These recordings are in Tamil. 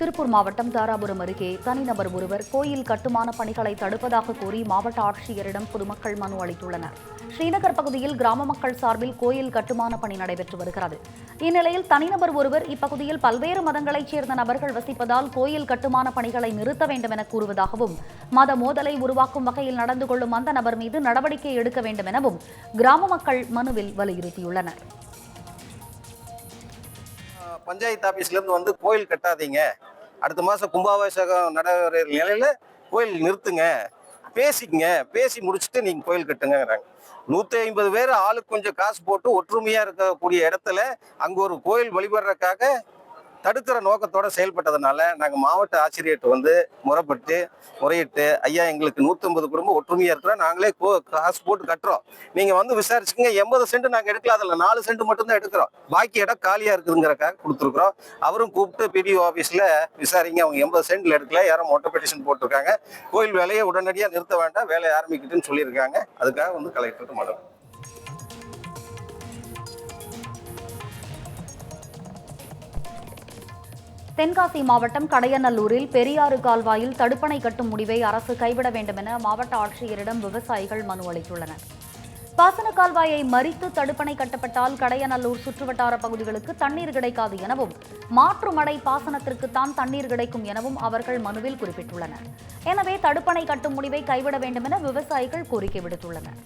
திருப்பூர் மாவட்டம் தாராபுரம் அருகே தனிநபர் ஒருவர் கோயில் கட்டுமான பணிகளை தடுப்பதாக கூறி மாவட்ட ஆட்சியரிடம் பொதுமக்கள் மனு அளித்துள்ளனர். ஸ்ரீநகர் பகுதியில் கிராம மக்கள் சார்பில் கோயில் கட்டுமான பணி நடைபெற்று வருகிறது. இந்நிலையில் தனிநபர் ஒருவர் இப்பகுதியில் பல்வேறு மதங்களைச் சேர்ந்த நபர்கள் வசிப்பதால் கோயில் கட்டுமான பணிகளை நிறுத்த வேண்டும் என கூறுவதாகவும் மத மோதலை உருவாக்கும் வகையில் நடந்து கொள்ளும் அந்த நபர் மீது நடவடிக்கை எடுக்க வேண்டும் எனவும் கிராம மக்கள் மனுவில் வலியுறுத்தியுள்ளனர். பஞ்சாயத்து ஆஃபீஸ்லேருந்து வந்து கோயில் கட்டாதீங்க. அடுத்த மாதம் கும்பாபிஷேகம் நடைபெற நிலையில் கோயில் நிறுத்துங்க. பேசிக்கங்க. பேசி முடிச்சுட்டு நீங்கள் கோயில் கட்டுங்கிறாங்க நூற்றி ஐம்பது பேர் ஆளுக்கு கொஞ்சம் காசு போட்டு ஒற்றுமையாக இருக்கக்கூடிய இடத்துல அங்கே ஒரு கோயில் வழிபடுறதுக்காக தடுக்கிற நோக்கத்தோட செயல்பட்டதுனால நாங்கள் மாவட்ட ஆசிரியர்கிட்ட வந்து முறைப்பட்டு முறையிட்டு ஐயா எங்களுக்கு 150 குடும்பம் ஒற்றுமையாக இருக்கிறோம் நாங்களே கோ- காசு போட்டு கட்டுறோம். நீங்கள் வந்து விசாரிச்சுக்கோங்க எண்பது சென்ட் நாங்கள் எடுக்கல அதில் நாலு சென்ட் மட்டும்தான் எடுக்கிறோம். பாக்கி இடம் காலியாக இருக்குதுங்கிறக்காக கொடுத்துருக்குறோம். அவரும் கூப்பிட்டு பிடிஓ ஆஃபீஸில் விசாரிங்க அவங்க எண்பது சென்ட்ல எடுக்கல. யாரும் மொட்டை பெட்டிஷன் போட்டிருக்காங்க. கோயில் வேலையை உடனடியாக நிறுத்த வேண்டாம். வேலையை ஆரம்பிக்கிட்டுன்னு சொல்லியிருக்காங்க. அதுக்காக வந்து கலெக்டருக்கு மனு. தென்காசி மாவட்டம் கடையநல்லூரில் பெரியாறு கால்வாயில் தடுப்பணை கட்டும் முடிவை அரசு கைவிட வேண்டும் என மாவட்ட ஆட்சியரிடம் விவசாயிகள் மனு அளித்துள்ளனர். பாசன கால்வாயை மறித்து தடுப்பணை கட்டப்பட்டால் கடையநல்லூர் சுற்றுவட்டார பகுதிகளுக்கு தண்ணீர் கிடைக்காது எனவும் மாற்று மடை பாசனத்திற்கு தான் தண்ணீர் கிடைக்கும் எனவும் அவர்கள் மனுவில் குறிப்பிட்டுள்ளனர். எனவே தடுப்பணை கட்டும் முடிவை கைவிட வேண்டும் என விவசாயிகள் கோரிக்கை விடுத்துள்ளனர்.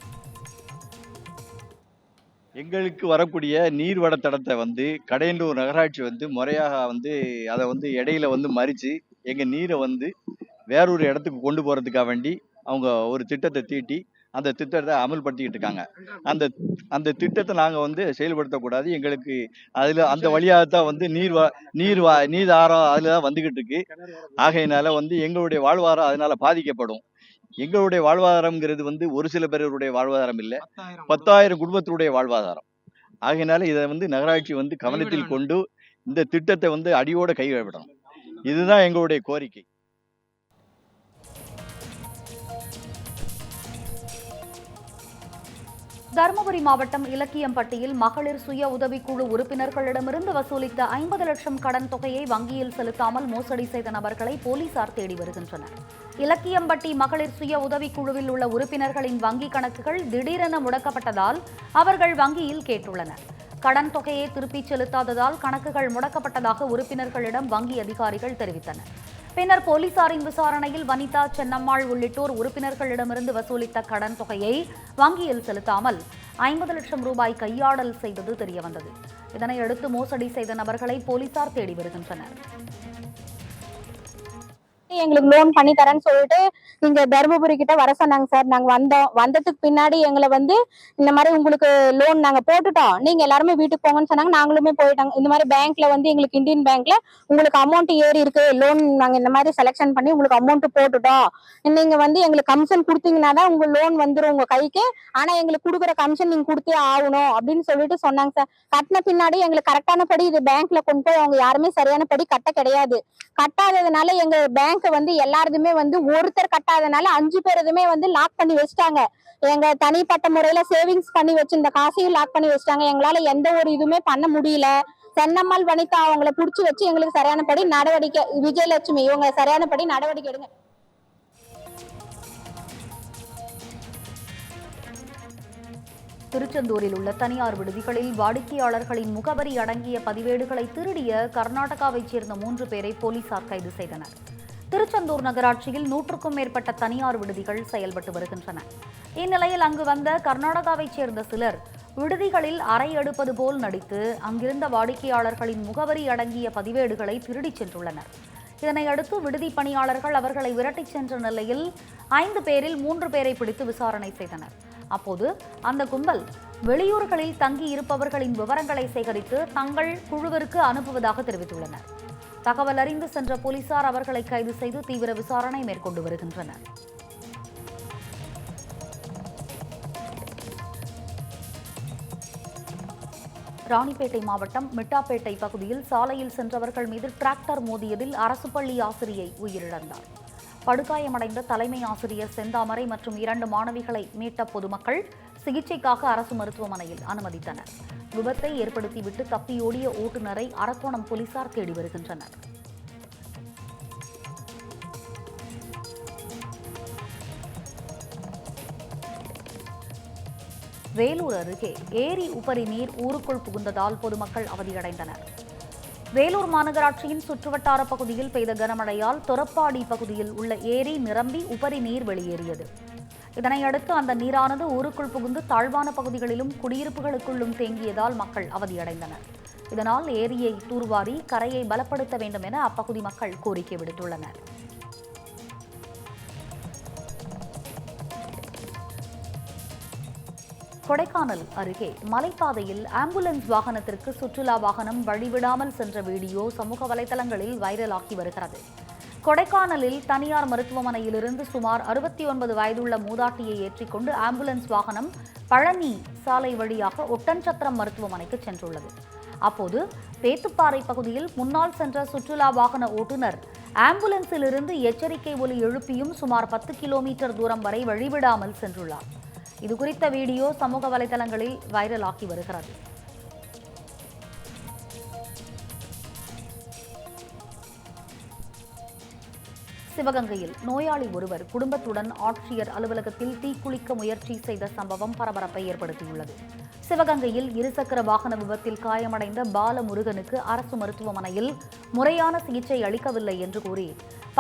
எங்களுக்கு வரக்கூடிய நீர்வட தடத்தை வந்து கடையண்டூர் நகராட்சி வந்து முறையாக வந்து அதை வந்து இடையில வந்து மறித்து எங்கள் நீரை வந்து வேறொரு இடத்துக்கு கொண்டு போகிறதுக்காக வேண்டி அவங்க ஒரு திட்டத்தை தீட்டி அந்த திட்டத்தை அமல்படுத்திக்கிட்டு இருக்காங்க. அந்த அந்த திட்டத்தை நாங்கள் வந்து செயல்படுத்தக்கூடாது. எங்களுக்கு அதில் அந்த வழியாக தான் வந்து நீர் வா நீர் வா நீர் ஆரம் அதில் தான் வந்துக்கிட்டு இருக்கு. ஆகையினால வந்து எங்களுடைய வாழ்வாரம் அதனால பாதிக்கப்படும். எங்களுடைய வாழ்வாதாரம்ங்கிறது வந்து ஒரு சில பேருடைய வாழ்வாதாரம் இல்லை. பத்தாயிரம் குடும்பத்தினுடைய வாழ்வாதாரம். ஆகையினால இதை வந்து நகராட்சி வந்து கவனத்தில் கொண்டு இந்த திட்டத்தை வந்து அடியோட கைவிடணும் இதுதான் எங்களுடைய கோரிக்கை. தருமபுரி மாவட்டம் இலக்கியம்பட்டியில் மகளிர் சுய உதவிக்குழு உறுப்பினர்களிடமிருந்து வசூலித்த ஐம்பது லட்சம் கடன் தொகையை வங்கியில் செலுத்தாமல் மோசடி செய்த நபர்களை போலீசார் தேடி வருகின்றனர். இலக்கியம்பட்டி மகளிர் சுய உதவிக்குழுவில் உள்ள உறுப்பினர்களின் வங்கிக் கணக்குகள் திடீரென முடக்கப்பட்டதால் அவர்கள் வங்கியில் கேட்டுள்ளனர். கடன் தொகையை திருப்பிச் செலுத்தாததால் கணக்குகள் முடக்கப்பட்டதாக உறுப்பினர்களிடம் வங்கி அதிகாரிகள் தெரிவித்தனர். பின்னர் போலீசாரின் விசாரணையில் வனிதா சென்னம்மாள் உள்ளிட்டோர் உறுப்பினர்களிடமிருந்து வசூலித்த கடன் தொகையை வங்கியில் செலுத்தாமல் ஐம்பது லட்சம் ரூபாய் கையாடல் செய்தது தெரியவந்தது. இதனையடுத்து மோசடி செய்த நபர்களை போலீசார் தேடி வருகின்றனர். எங்களுக்கு லோன் பண்ணி தரேன்னு சொல்லிட்டு இங்க தருமபுரி கிட்ட வர சொன்னாங்க சார் நாங்க வந்தோம். வந்ததுக்கு பின்னாடி எங்களை வந்து இந்த மாதிரி உங்களுக்கு லோன் நாங்க போட்டுட்டோம். நீங்க எல்லாருமே வீட்டுக்கு போங்கன்னு சொன்னாங்க. நாங்களுமே போயிட்டாங்க இந்த மாதிரி பேங்க்ல வந்து எங்களுக்கு இந்தியன் பேங்க்ல உங்களுக்கு அமௌண்ட் ஏறி இருக்கு. லோன் நாங்க இந்த மாதிரி செலெக்ஷன் பண்ணி உங்களுக்கு அமௌண்ட் போட்டுட்டோம். நீங்க வந்து எங்களுக்கு கமிஷன் கொடுத்தீங்கன்னா தான் உங்க லோன் வந்துடும் உங்க கைக்கு. ஆனா எங்களுக்கு கொடுக்குற கமிஷன் நீங்க கொடுத்தே ஆகணும் அப்படின்னு சொல்லிட்டு சொன்னாங்க சார் கட்டின பின்னாடி எங்களுக்கு கரெக்டான படி இது பேங்க்ல கொண்டு போய் அவங்க யாருமே சரியான படி கட்ட கிடையாது. கட்டாததுனால எங்க பேங்க் வந்து எல்லாருதுமே வந்து ஒருத்தர் கட்டாதனால அஞ்சு பேருதுமே வந்து லாக் பண்ணி வச்சுட்டாங்க. எங்க தனிப்பட்ட முறையில சேவிங்ஸ் பண்ணி வச்சிருந்த காசையும் லாக் பண்ணி வச்சிட்டாங்க. எங்களால எந்த ஒரு இதுவுமே பண்ண முடியல. சென்னம்மாள் வனிதா அவங்கள புடிச்சு வச்சு எங்களுக்கு சரியானபடி நடவடிக்கை விஜயலட்சுமி இவங்க சரியானபடி நடவடிக்கை எடுங்க. திருச்செந்தூரில் உள்ள தனியார் விடுதிகளில் வாடிக்கையாளர்களின் முகவரி அடங்கிய பதிவேடுகளை திருடிய கர்நாடகாவைச் சேர்ந்த மூன்று பேரை போலீசார் கைது செய்தனர். திருச்செந்தூர் நகராட்சியில் நூற்றுக்கும் மேற்பட்ட தனியார் விடுதிகள் செயல்பட்டு வருகின்றன. இந்நிலையில் அங்கு வந்த கர்நாடகாவைச் சேர்ந்த சிலர் விடுதிகளில் அறை எடுப்பது போல் நடித்து அங்கிருந்த வாடிக்கையாளர்களின் முகவரி அடங்கிய பதிவேடுகளை திருடிச் சென்றுள்ளனர். இதனையடுத்து விடுதி பணியாளர்கள் அவர்களை விரட்டிச் சென்ற நிலையில் ஐந்து பேரில் மூன்று பேரை பிடித்து விசாரணை செய்தனர். அப்போது அந்த கும்பல் வெளியூர்களில் தங்கி இருப்பவர்களின் விவரங்களை சேகரித்து தங்கள் குழுவிற்கு அனுப்புவதாக தெரிவித்துள்ளனர். தகவல் அறிந்து சென்ற போலீசார் அவர்களை கைது செய்து தீவிர விசாரணை மேற்கொண்டு வருகின்றனர். ராணிப்பேட்டை மாவட்டம் மிட்டாப்பேட்டை பகுதியில் சாலையில் சென்றவர்கள் மீது டிராக்டர் மோதியதில் அரசு பள்ளி ஆசிரியை உயிரிழந்தார். படுகாயமடைந்த தலைமை ஆசிரியர் செந்தாமரை மற்றும் இரண்டு மாணவிகளை மீட்ட பொதுமக்கள் சிகிச்சைக்காக அரசு மருத்துவமனையில் அனுமதித்தனர். விபத்தை ஏற்படுத்திவிட்டு தப்பியோடிய ஓட்டுநரை அரக்கோணம் போலீசார் தேடி வருகின்றனர். வேலூர் அருகே ஏரி உபரி நீர் ஊருக்குள் புகுந்ததால் பொதுமக்கள் அவதியடைந்தனர். வேலூர் மாநகராட்சியின் சுற்றுவட்டார பகுதியில் பெய்த கனமழையால் தொரப்பாடி பகுதியில் உள்ள ஏரி நிரம்பி உபரி நீர் வெளியேறியது. இதனையடுத்து அந்த நீரானது ஊருக்குள் புகுந்து தாழ்வான பகுதிகளிலும் குடியிருப்புகளுக்குள்ளும் தேங்கியதால் மக்கள் அவதியடைந்தனர். இதனால் ஏரியை தூர்வாரி கரையை பலப்படுத்த வேண்டும் என அப்பகுதி மக்கள் கோரிக்கை விடுத்துள்ளனர். கொடைக்கானல் அருகே மலைப்பாதையில் ஆம்புலன்ஸ் வாகனத்திற்கு சுற்றுலா வாகனம் வழிவிடாமல் சென்ற வீடியோ சமூக வலைதளங்களில் வைரலாகி வருகிறது. கொடைக்கானலில் தனியார் மருத்துவமனையிலிருந்து சுமார் அறுபத்தி ஒன்பது வயதுள்ள மூதாட்டியை ஏற்றிக்கொண்டு ஆம்புலன்ஸ் வாகனம் பழனி சாலை வழியாக ஒட்டன்சத்திரம் மருத்துவமனைக்கு சென்றுள்ளது. அப்போது பேத்துப்பாறை பகுதியில் முன்னால் சென்ற சுற்றுலா வாகன ஓட்டுநர் ஆம்புலன்ஸிலிருந்து எச்சரிக்கை ஒலி எழுப்பியும் சுமார் பத்து கிலோமீட்டர் தூரம் வரை வழிவிடாமல் சென்றுள்ளார். இது குறித்த வீடியோ சமூக வலைதளங்களில் வைரலாகி வருகிறது. சிவகங்கையில் நோயாளி ஒருவர் குடும்பத்துடன் ஆட்சியர் அலுவலகத்தில் தீக்குளிக்க முயற்சி செய்த சம்பவம் பரபரப்பை ஏற்படுத்தியுள்ளது. சிவகங்கையில் இருசக்கர வாகன விபத்தில் காயமடைந்த பாலமுருகனுக்கு அரசு மருத்துவமனையில் முறையான சிகிச்சை அளிக்கவில்லை என்று கூறி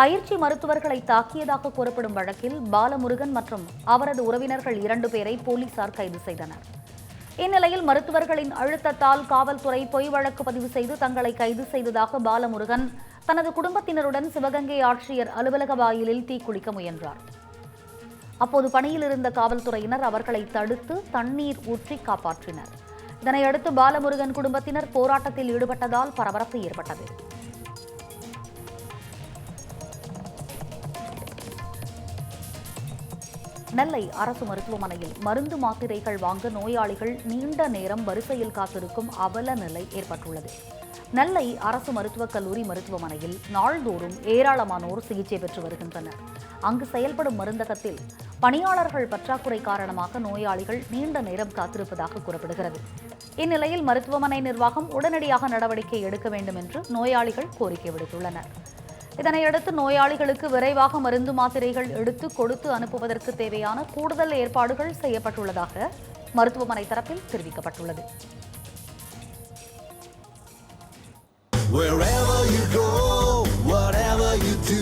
பயிற்சி மருத்துவர்களை தாக்கியதாக கூறப்படும் வழக்கில் பாலமுருகன் மற்றும் அவரது உறவினர்கள் இரண்டு பேரை போலீசார் கைது செய்தனர். இந்நிலையில் மருத்துவர்களின் அழுத்தத்தால் காவல்துறை பொய் வழக்கு பதிவு செய்து தங்களை கைது செய்ததாக பாலமுருகன். தனது குடும்பத்தினருடன் சிவகங்கை ஆட்சியர் அலுவலக வாயிலில் தீக்குளிக்க முயன்றார். அப்போது பணியில் இருந்த காவல்துறையினர் அவர்களை தடுத்து தண்ணீர் ஊற்றி காப்பாற்றினர். இதனையடுத்து பாலமுருகன் குடும்பத்தினர் போராட்டத்தில் ஈடுபட்டதால் பரபரப்பு ஏற்பட்டது. நெல்லை அரசு மருத்துவமனையில் மருந்து மாத்திரைகள் வாங்க நோயாளிகள் நீண்ட நேரம் வரிசையில் காத்திருக்கும் அவல நிலை ஏற்பட்டுள்ளது. நெல்லை அரசு மருத்துவக் கல்லூரி மருத்துவமனையில் நாள்தோறும் ஏராளமானோர் சிகிச்சை பெற்று வருகின்றனர். அங்கு செயல்படும் மருந்தகத்தில் பணியாளர்கள் பற்றாக்குறை காரணமாக நோயாளிகள் நீண்ட நேரம் காத்திருப்பதாக கூறப்படுகிறது. இந்நிலையில் மருத்துவமனை நிர்வாகம் உடனடியாக நடவடிக்கை எடுக்க வேண்டும் என்று நோயாளிகள் கோரிக்கை விடுத்துள்ளனர். இதனையடுத்து நோயாளிகளுக்கு விரைவாக மருந்து மாத்திரைகள் எடுத்து கொடுத்து அனுப்புவதற்கு தேவையான கூடுதல் ஏற்பாடுகள் செய்யப்பட்டுள்ளதாக மருத்துவமனை தரப்பில் தெரிவிக்கப்பட்டுள்ளது Wherever you go, whatever you do,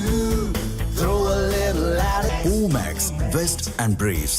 throw a little at it. Omax, Vest and Briefs.